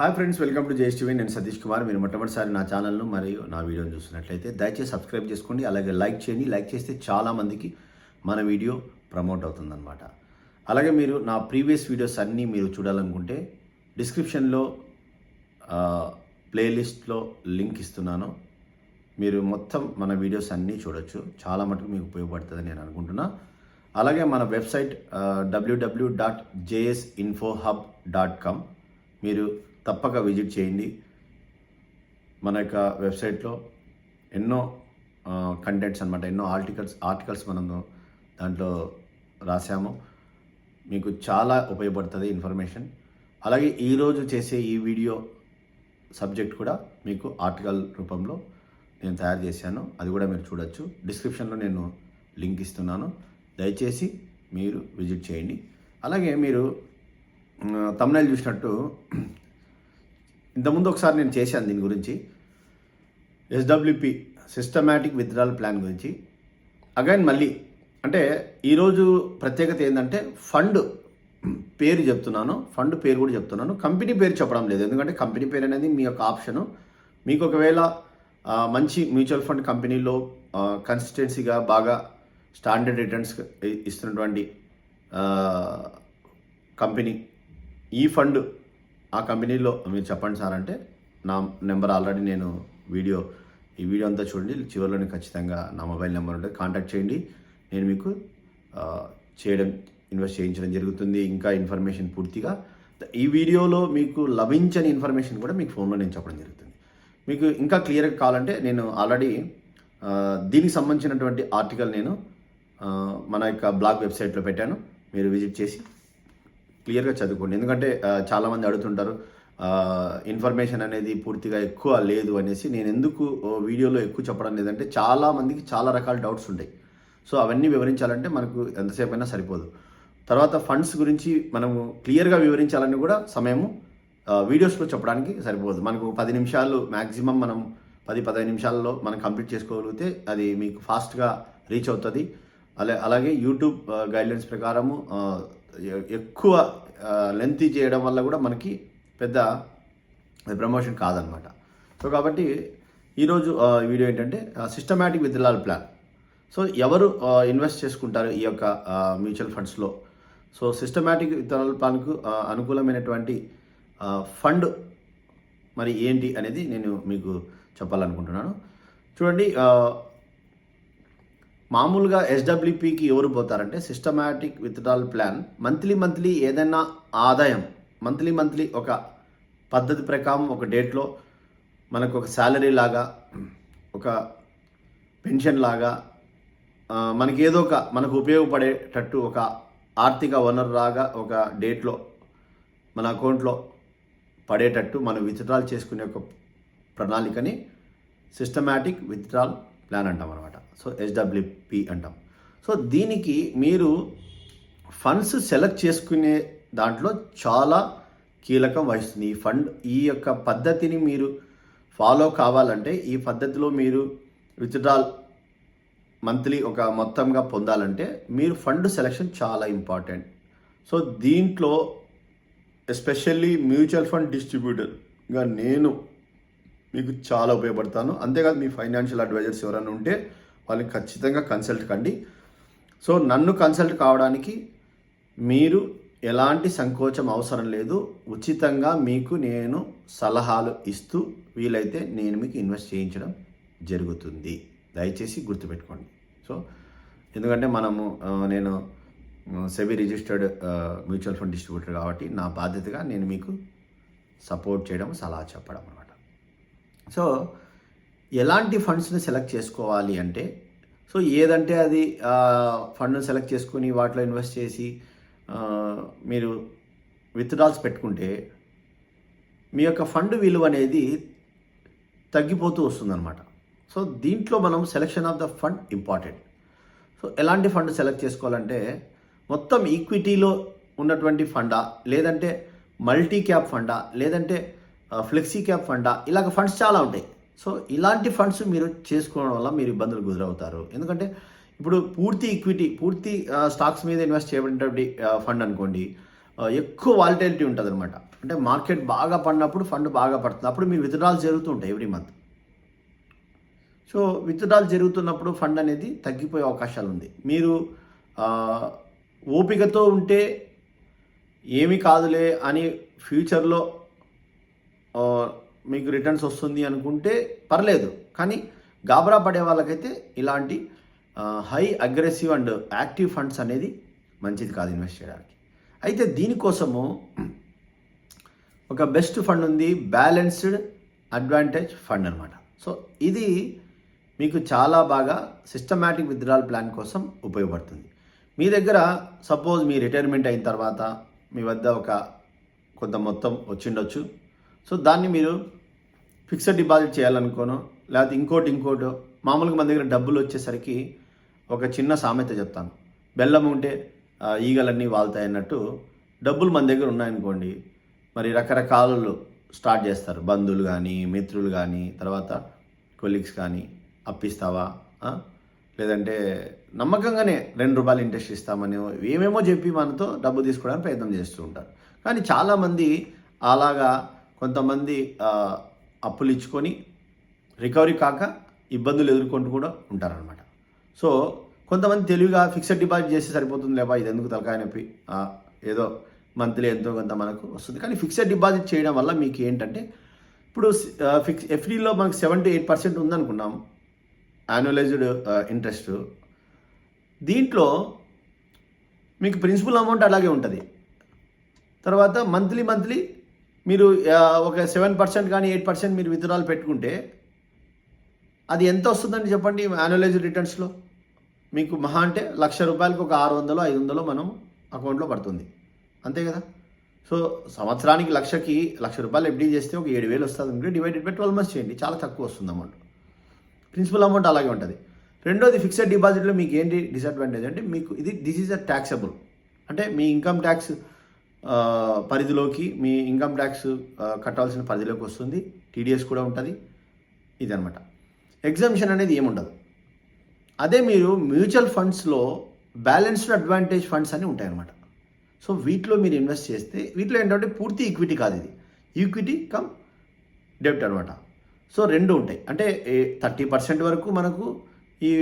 Hi friends welcome to JS TV. నేను సతీష్ కుమార్. మీరు మొట్టమొదటిసారి నా ఛానల్ను మరియు నా వీడియోని చూస్తున్నట్లయితే దయచేసి సబ్స్క్రైబ్ చేసుకోండి అలాగే లైక్ చేయండి. లైక్ చేస్తే చాలామందికి మన వీడియో ప్రమోట్ అవుతుందన్నమాట. అలాగే మీరు నా ప్రీవియస్ వీడియోస్ అన్నీ మీరు చూడాలనుకుంటే డిస్క్రిప్షన్లో ప్లేలిస్ట్లో లింక్ ఇస్తున్నాను. మీరు మొత్తం మన వీడియోస్ అన్నీ చూడొచ్చు. చాలా మటుకు మీకు ఉపయోగపడుతుందని నేను అనుకుంటున్నా. అలాగే మన website WWW dot JS info hub dot com మీరు తప్పక విజిట్ చేయండి. మన యొక్క వెబ్సైట్లో ఎన్నో కంటెంట్స్ అనమాట ఎన్నో ఆర్టికల్స్ ఆర్టికల్స్ మనం దాంట్లో రాసాము మీకు చాలా ఉపయోగపడుతుంది ఇన్ఫర్మేషన్. అలాగే ఈరోజు చేసే ఈ వీడియో సబ్జెక్ట్ కూడా మీకు ఆర్టికల్ రూపంలో నేను తయారు చేశాను. అది కూడా మీరు చూడొచ్చు. డిస్క్రిప్షన్లో నేను లింక్ ఇస్తున్నాను. దయచేసి మీరు విజిట్ చేయండి. అలాగే మీరు తమిళ చూసినట్టు ఇంతకుముందు ఒకసారి నేను చేశాను దీని గురించి. ఎస్డబ్ల్యూపి సిస్టమాటిక్ విత్డ్రాల్ ప్లాన్ గురించి. అగైన్ మళ్ళీ అంటే ఈరోజు ప్రత్యేకత ఏంటంటే ఫండ్ పేరు చెప్తున్నాను ఫండ్ పేరు కూడా చెప్తున్నాను. కంపెనీ పేరు చెప్పడం లేదు ఎందుకంటే కంపెనీ పేరు అనేది మీ యొక్క ఆప్షను. మీకు ఒకవేళ మంచి మ్యూచువల్ ఫండ్ కంపెనీలో కన్సిస్టెన్సీగా బాగా స్టాండర్డ్ రిటర్న్స్ ఇస్తున్నటువంటి కంపెనీ ఈ ఫండ్ ఆ కంపెనీలో మీరు చెప్పండి సార్ అంటే నా నెంబర్ ఆల్రెడీ నేను వీడియో ఈ వీడియో అంతా చూడండి. చివరిలోనే ఖచ్చితంగా నా మొబైల్ నెంబర్ ఉంటుంది. కాంటాక్ట్ చేయండి. నేను మీకు చేయడం ఇన్వెస్ట్ చేయించడం జరుగుతుంది. ఇంకా ఇన్ఫర్మేషన్ పూర్తిగా ఈ వీడియోలో మీకు లభించని ఇన్ఫర్మేషన్ కూడా మీకు ఫోన్లో నేను చెప్పడం జరుగుతుంది. మీకు ఇంకా క్లియర్గా కావాలంటే నేను ఆల్రెడీ దీనికి సంబంధించినటువంటి ఆర్టికల్ నేను మన యొక్క బ్లాగ్ వెబ్సైట్లో పెట్టాను. మీరు విజిట్ చేసి క్లియర్గా చదువుకోండి. ఎందుకంటే చాలామంది అడుగుతుంటారు ఇన్ఫర్మేషన్ అనేది పూర్తిగా ఎక్కువ లేదు అనేసి. నేను ఎందుకు వీడియోలో ఎక్కువ చెప్పడం లేదంటే చాలామందికి చాలా రకాల డౌట్స్ ఉంటాయి. సో అవన్నీ వివరించాలంటే మనకు ఎంతసేపు అయినా సరిపోదు. తర్వాత ఫండ్స్ గురించి మనము క్లియర్గా వివరించాలని కూడా సమయము వీడియోస్లో చెప్పడానికి సరిపోదు. మనకు పది నిమిషాలు మ్యాక్సిమం మనం పది పదిహేను నిమిషాల్లో మనం కంప్లీట్ చేసుకోగలిగితే అది మీకు ఫాస్ట్గా రీచ్ అవుతుంది. అలా అలాగే యూట్యూబ్ గైడ్లైన్స్ ప్రకారము ఎక్కువ లెంతీ చేయడం వల్ల కూడా మనకి పెద్ద ప్రమోషన్ కాదనమాట. సో కాబట్టి ఈరోజు వీడియో ఏంటంటే సిస్టమేటిక్ విత్డ్రాల్ ప్లాన్ సో ఎవరు ఇన్వెస్ట్ చేసుకుంటారు ఈ యొక్క మ్యూచువల్ ఫండ్స్లో సో సిస్టమాటిక్ విత్డ్రాల్ ప్లాన్కు అనుకూలమైనటువంటి ఫండ్ మరి ఏంటి అనేది నేను మీకు చెప్పాలనుకుంటున్నాను. చూడండి మామూలుగా ఎస్డబ్ల్యూపీకి ఎవరు పోతారంటే systematic withdrawal plan monthly monthly ఏదైనా ఆదాయం మంత్లీ మంత్లీ ఒక పద్ధతి ప్రకారం ఒక డేట్లో మనకు ఒక శాలరీ లాగా ఒక పెన్షన్ లాగా మనకి ఏదో ఒక మనకు ఉపయోగపడేటట్టు ఒక ఆర్థిక వనరు లాగా ఒక డేట్లో మన అకౌంట్లో పడేటట్టు మనం విత్డ్రాల్ చేసుకునే ఒక ప్రణాళికని సిస్టమాటిక్ విత్డ్రాల్ ప్లాన్ అంటాం అనమాట సో ఎస్డబ్ల్యూపి అంటాం. సో దీనికి మీరు ఫండ్స్ సెలెక్ట్ చేసుకునే దాంట్లో చాలా కీలకం వహిస్తుంది. ఈ ఫండ్ ఈ యొక్క పద్ధతిని మీరు ఫాలో కావాలంటే ఈ పద్ధతిలో మీరు విత్డ్రాల్ మంత్లీ ఒక మొత్తంగా పొందాలంటే మీరు ఫండ్ సెలెక్షన్ చాలా ఇంపార్టెంట్. సో దీంట్లో ఎస్పెషల్లీ మ్యూచువల్ ఫండ్ డిస్ట్రిబ్యూటర్గా నేను మీకు చాలా ఉపయోగపడతాను. అంతేకాదు మీ ఫైనాన్షియల్ అడ్వైజర్స్ ఎవరైనా ఉంటే వాళ్ళని ఖచ్చితంగా కన్సల్ట్ కండి. సో నన్ను కన్సల్ట్ కావడానికి మీరు ఎలాంటి సంకోచం అవసరం లేదు. ఉచితంగా మీకు నేను సలహాలు ఇస్తూ వీలైతే నేను మీకు ఇన్వెస్ట్ చేయించడం జరుగుతుంది. దయచేసి గుర్తుపెట్టుకోండి. సో ఎందుకంటే మనము నేను SEBI registered mutual fund distributor కాబట్టి నా బాధ్యతగా నేను మీకు సపోర్ట్ చేయడం సలహా చెప్పడం అనమాట సో ఎలాంటి ఫండ్స్ని సెలెక్ట్ చేసుకోవాలి అంటే సో ఏదంటే అది ఫండ్ను సెలెక్ట్ చేసుకుని వాటిలో ఇన్వెస్ట్ చేసి మీరు విత్డ్రాల్స్ పెట్టుకుంటే మీ యొక్క ఫండ్ విలువ అనేది తగ్గిపోతూ వస్తుందన్నమాట. సో దీంట్లో మనం selection of the fund important. So ఎలాంటి ఫండ్ సెలెక్ట్ చేసుకోవాలంటే మొత్తం ఈక్విటీలో ఉన్నటువంటి ఫండా లేదంటే మల్టీ క్యాప్ ఫండా లేదంటే ఫ్లెక్సీ క్యాప్ ఫండా ఇలాగ ఫండ్స్ చాలా ఉంటాయి. సో ఇలాంటి ఫండ్స్ మీరు చేసుకోవడం వల్ల మీరు ఇబ్బందులు గురవుతారు. ఎందుకంటే ఇప్పుడు పూర్తి ఈక్విటీ పూర్తి స్టాక్స్ మీద ఇన్వెస్ట్ చేయబడినటువంటి ఫండ్ అనుకోండి ఎక్కువ వాలిటైలిటీ ఉంటుంది అనమాట అంటే మార్కెట్ బాగా పడినప్పుడు ఫండ్ బాగా పడుతుంది. అప్పుడు మీరు విత్డ్రాల్ జరుగుతుంటాయి ఎవ్రీ మంత్. సో విత్డ్రాల్ జరుగుతున్నప్పుడు ఫండ్ అనేది తగ్గిపోయే అవకాశాలు ఉంది మీరు ఓపికతో ఉంటే ఏమి కాదులే అని ఫ్యూచర్లో మీకు రిటర్న్స్ వస్తుంది అనుకుంటే పర్లేదు. కానీ గాబరా పడే వాళ్ళకైతే ఇలాంటి high aggressive and active funds అనేది మంచిది కాదు ఇన్వెస్ట్ చేయడానికి. అయితే దీనికోసము ఒక బెస్ట్ ఫండ్ ఉంది బ్యాలెన్స్డ్ అడ్వాంటేజ్ ఫండ్ అనమాట సో ఇది మీకు చాలా బాగా సిస్టమేటిక్ విత్డ్రాల్ ప్లాన్ కోసం ఉపయోగపడుతుంది. మీ దగ్గర సపోజ్ మీ రిటైర్మెంట్ అయిన తర్వాత మీ వద్ద ఒక కొంత మొత్తం వచ్చిండొచ్చు. సో దాన్ని మీరు ఫిక్స్డ్ డిపాజిట్ చేయాలనుకోను లేకపోతే ఇంకోటి ఇంకోటి మామూలుగా మన దగ్గర డబ్బులు వచ్చేసరికి ఒక చిన్న సామెత చెప్తాను. బెల్లం ఉంటే ఈగలన్నీ వాళ్తాయి అన్నట్టు డబ్బులు మన దగ్గర ఉన్నాయనుకోండి మరి రకరకాలు స్టార్ట్ చేస్తారు. బంధువులు కానీ మిత్రులు కానీ తర్వాత కొలీగ్స్ కానీ అప్పిస్తావా? లేదంటే నమ్మకంగానే రెండు రూపాయలు ఇంట్రెస్ట్ ఇస్తామని ఏమేమో చెప్పి మనతో డబ్బు తీసుకోవడానికి ప్రయత్నం చేస్తూ ఉంటారు. కానీ చాలామంది అలాగా కొంతమంది అప్పులు ఇచ్చుకొని రికవరీ కాక ఇబ్బందులు ఎదుర్కొంటూ కూడా ఉంటారనమాట సో కొంతమంది తెలివిగా ఫిక్స్డ్ డిపాజిట్ చేస్తే సరిపోతుంది లేవా ఇది ఎందుకు తలకాయ నొప్పి? ఏదో మంత్లీ ఎంతో కొంత మనకు వస్తుంది. కానీ ఫిక్స్డ్ డిపాజిట్ చేయడం వల్ల మీకు ఏంటంటే ఇప్పుడు ఫిక్స్ ఎఫ్డీలో మనకు సెవెన్ టు ఎయిట్ పర్సెంట్ ఉందనుకున్నాం యాన్యువలైజ్డ్ ఇంట్రెస్ట్. దీంట్లో మీకు ప్రిన్సిపల్ అమౌంట్ అలాగే ఉంటుంది. తర్వాత మంత్లీ మంత్లీ మీరు ఒక సెవెన్ పర్సెంట్ కానీ ఎయిట్ పర్సెంట్ మీరు విత్డ్రాల్ పెట్టుకుంటే అది ఎంత వస్తుందండి చెప్పండి యాన్యువలైజ్డ్ రిటర్న్స్లో మీకు మహా అంటే లక్ష రూపాయలకు ఒక ఆరు వందలు ఐదు వందలు మనం అకౌంట్లో పడుతుంది. అంతే కదా? సో సంవత్సరానికి లక్షకి లక్ష రూపాయలు ఎఫ్డీ చేస్తే ఒక ఏడు వేలు వస్తుంది అంటే డివైడెడ్ బై ట్వెల్వ్ మంత్స్ చేయండి. చాలా తక్కువ వస్తుంది అమౌంట్ ప్రిన్సిపల్ అమౌంట్ అలాగే ఉంటుంది. రెండోది ఫిక్స్డ్ డిపాజిట్లో మీకు ఏంటి డిసడ్వాంటేజ్ అంటే మీకు ఇది దిస్ ఈజ్ అ ట్యాక్సబుల్ అంటే మీ ఇన్కమ్ ట్యాక్స్ పరిధిలోకి మీ ఇన్కమ్ ట్యాక్స్ కట్టాల్సిన పరిధిలోకి వస్తుంది. టీడీఎస్ కూడా ఉంటుంది. ఇది అనమాట ఎగ్జామ్షన్ అనేది ఏముండదు. అదే మీరు మ్యూచువల్ ఫండ్స్లో బ్యాలెన్స్డ్ అడ్వాంటేజ్ ఫండ్స్ అని ఉంటాయన్నమాట. సో వీటిలో మీరు ఇన్వెస్ట్ చేస్తే వీటిలో ఏంటంటే పూర్తి ఈక్విటీ కాదు ఇది. ఈక్విటీ కమ్ డెబ్ట్ అనమాట సో రెండు ఉంటాయి. అంటే థర్టీ పర్సెంట్ వరకు మనకు ఈ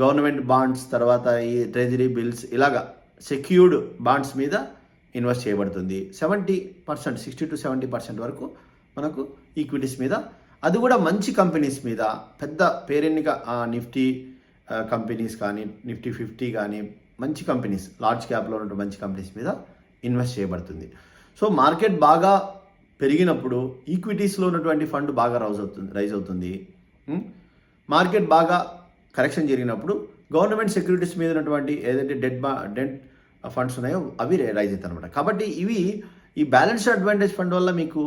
గవర్నమెంట్ బాండ్స్ తర్వాత ఈ ట్రెజరీ బిల్స్ ఇలాగా సెక్యూర్డ్ బాండ్స్ మీద ఇన్వెస్ట్ చేయబడుతుంది. Seventy percent sixty to seventy percent వరకు మనకు ఈక్విటీస్ మీద అది కూడా మంచి కంపెనీస్ మీద పెద్ద పేరెన్నిక నిఫ్టీ కంపెనీస్ కానీ నిఫ్టీ ఫిఫ్టీ కానీ మంచి కంపెనీస్ లార్జ్ క్యాప్లో ఉన్న మంచి కంపెనీస్ మీద ఇన్వెస్ట్ చేయబడుతుంది. సో మార్కెట్ బాగా పెరిగినప్పుడు ఈక్విటీస్లో ఉన్నటువంటి ఫండ్ బాగా రైజ్ అవుతుంది రైజ్ అవుతుంది. మార్కెట్ బాగా కరెక్షన్ జరిగినప్పుడు గవర్నమెంట్ సెక్యూరిటీస్ మీద ఉన్నటువంటి ఏదైతే డెడ్ బా డెడ్ ఫండ్స్ ఉన్నాయో అవి రైజ్ అవుతాయి అనమాట కాబట్టి ఇవి ఈ బ్యాలెన్స్డ్ అడ్వాంటేజ్ ఫండ్ వల్ల మీకు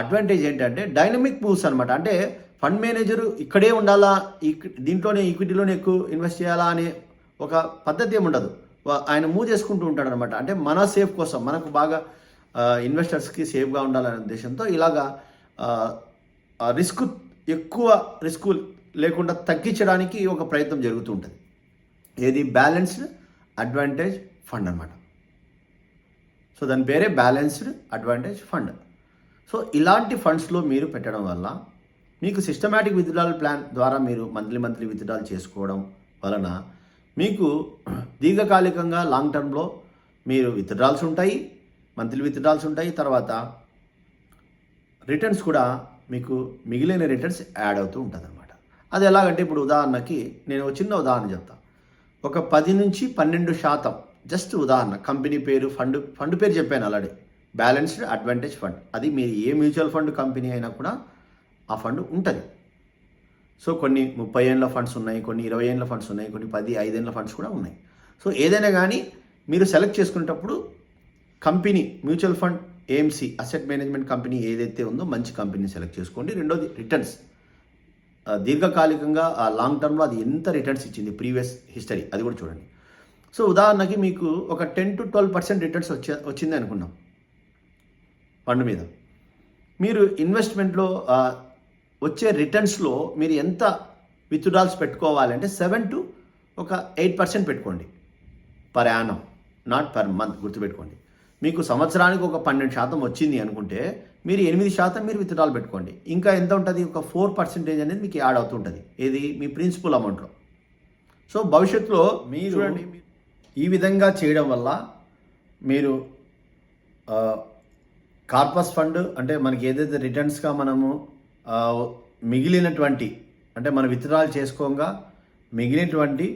అడ్వాంటేజ్ ఏంటంటే డైనమిక్ మూవ్స్ అనమాట అంటే ఫండ్ మేనేజరు ఇక్కడే ఉండాలా దీంట్లోనే ఈక్విటీలోనే ఎక్కువ ఇన్వెస్ట్ చేయాలా అనే ఒక పద్ధతి ఏమి ఉండదు. ఆయన మూవ్ చేసుకుంటూ ఉంటాడు అనమాట అంటే మన సేఫ్ కోసం మనకు బాగా ఇన్వెస్టర్స్కి సేఫ్గా ఉండాలనే ఉద్దేశంతో ఇలాగా రిస్క్ ఎక్కువ రిస్క్ లేకుండా తగ్గించడానికి ఒక ప్రయత్నం జరుగుతూ ఉంటుంది. ఏది? బ్యాలెన్స్డ్ అడ్వాంటేజ్ ఫండ్ అనమాట సో దాని పేరే బ్యాలెన్స్డ్ అడ్వాంటేజ్ ఫండ్ సో ఇలాంటి ఫండ్స్లో మీరు పెట్టడం వల్ల మీకు సిస్టమేటిక్ విత్డ్రాల్ ప్లాన్ ద్వారా మీరు మంత్లీ మంత్లీ విత్డ్రాల్ చేసుకోవడం వలన మీకు దీర్ఘకాలికంగా లాంగ్ టర్మ్లో మీరు విత్డ్రాల్స్ ఉంటాయి మంత్లీ విత్డ్రాల్స్ ఉంటాయి తర్వాత రిటర్న్స్ కూడా మీకు మిగిలిన రిటర్న్స్ యాడ్ అవుతూ ఉంటుంది అనమాట అది ఎలాగంటే ఇప్పుడు ఉదాహరణకి నేను ఒక చిన్న ఉదాహరణ చెప్తాను ఒక పది నుంచి పన్నెండు శాతం. జస్ట్ ఉదాహరణ కంపెనీ పేరు ఫండ్ ఫండ్ పేరు చెప్పాను ఆల్రెడీ. Balanced advantage fund. అది మీరు ఏ మ్యూచువల్ ఫండ్ కంపెనీ అయినా కూడా ఆ ఫండ్ ఉంటుంది. సో కొన్ని ముప్పై ఏళ్ళ ఫండ్స్ ఉన్నాయి కొన్ని ఇరవై ఏళ్ళ ఫండ్స్ ఉన్నాయి కొన్ని పది ఐదేళ్ళ ఫండ్స్ కూడా ఉన్నాయి. సో ఏదైనా కానీ మీరు సెలెక్ట్ చేసుకునేటప్పుడు company mutual fund AMC asset management company ఏదైతే ఉందో మంచి కంపెనీ సెలెక్ట్ చేసుకోండి. రెండోది రిటర్న్స్. దీర్ఘకాలికంగా ఆ లాంగ్ టర్మ్లో అది ఎంత రిటర్న్స్ ఇచ్చింది ప్రీవియస్ హిస్టరీ అది కూడా చూడండి. సో ఉదాహరణకి మీకు ఒక ten to twelve percent returns వచ్చే వచ్చింది అనుకున్నాం. ఫండ్ మీద. మీరు ఇన్వెస్ట్మెంట్లో వచ్చే రిటర్న్స్లో మీరు ఎంత విత్డ్రాల్స్ పెట్టుకోవాలంటే సెవెన్ టు ఒక ఎయిట్ పర్సెంట్ పెట్టుకోండి. Per annum not per month గుర్తుపెట్టుకోండి. మీకు సంవత్సరానికి ఒక పన్నెండు శాతం వచ్చింది అనుకుంటే మీరు ఎనిమిది శాతం మీరు విత్డ్రాల్ పెట్టుకోండి. ఇంకా ఎంత ఉంటుంది? ఒక ఫోర్ పర్సెంటేజ్ అనేది మీకు యాడ్ అవుతుంటుంది ఇది మీ ప్రిన్సిపల్ అమౌంట్లో సో భవిష్యత్తులో మీరు చూడండి ఈ విధంగా చేయడం వల్ల మీరు కార్పస్ ఫండ్ అంటే మనకి ఏదైతే రిటర్న్స్గా మనము మిగిలినటువంటి అంటే మనం విత్డ్రాల్ చేసుకోగా మిగిలినటువంటి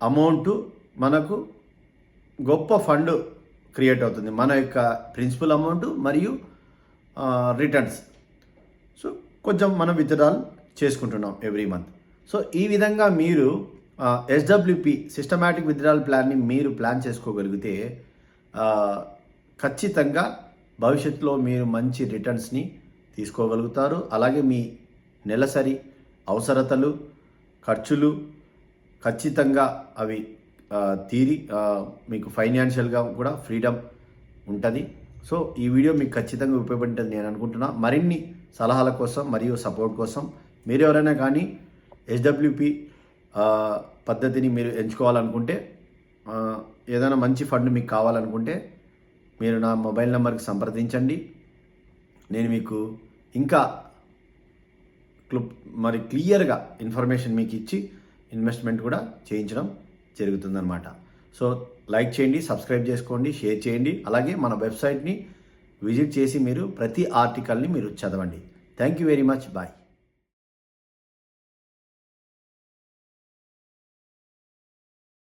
అమౌంట్ మనకు గొప్ప ఫండ్ క్రియేట్ అవుతుంది. మన యొక్క ప్రిన్సిపల్ అమౌంట్ మరియు రిటర్న్స్ సో కొంచెం మనం విత్డ్రాల్ చేసుకుంటున్నాం ఎవ్రీ మంత్ సో ఈ విధంగా మీరు ఎస్డబ్ల్యూపి సిస్టమాటిక్ విత్డ్రాల్ ప్లాన్ని మీరు ప్లాన్ చేసుకోగలిగితే ఖచ్చితంగా భవిష్యత్తులో మీరు మంచి రిటర్న్స్ని తీసుకోగలుగుతారు. అలాగే మీ నెలసరి అవసరతలు ఖర్చులు ఖచ్చితంగా అవి తీరి మీకు ఫైనాన్షియల్గా కూడా ఫ్రీడమ్ ఉంటుంది. సో ఈ వీడియో మీకు ఖచ్చితంగా ఉపయోగపడుతుంది నేను అనుకుంటున్నా. మరిన్ని సలహాల కోసం మరియు సపోర్ట్ కోసం మీరు ఎవరైనా కానీ హెచ్డబ్ల్యూపి పద్ధతిని మీరు ఎంచుకోవాలనుకుంటే ఏదైనా మంచి ఫండ్ మీకు కావాలనుకుంటే మీరు నా మొబైల్ నెంబర్కి సంప్రదించండి. నేను మీకు ఇంకా క్లుప్ మరి క్లియర్గా ఇన్ఫర్మేషన్ మీకు ఇచ్చి ఇన్వెస్ట్మెంట్ కూడా చేయించడం జరుగుతుందన్నమాట. సో లైక్ చేయండి సబ్స్క్రైబ్ చేసుకోండి షేర్ చేయండి. అలాగే మన వెబ్సైట్ని విజిట్ చేసి మీరు ప్రతి ఆర్టికల్ని మీరు చదవండి. Thank you very much bye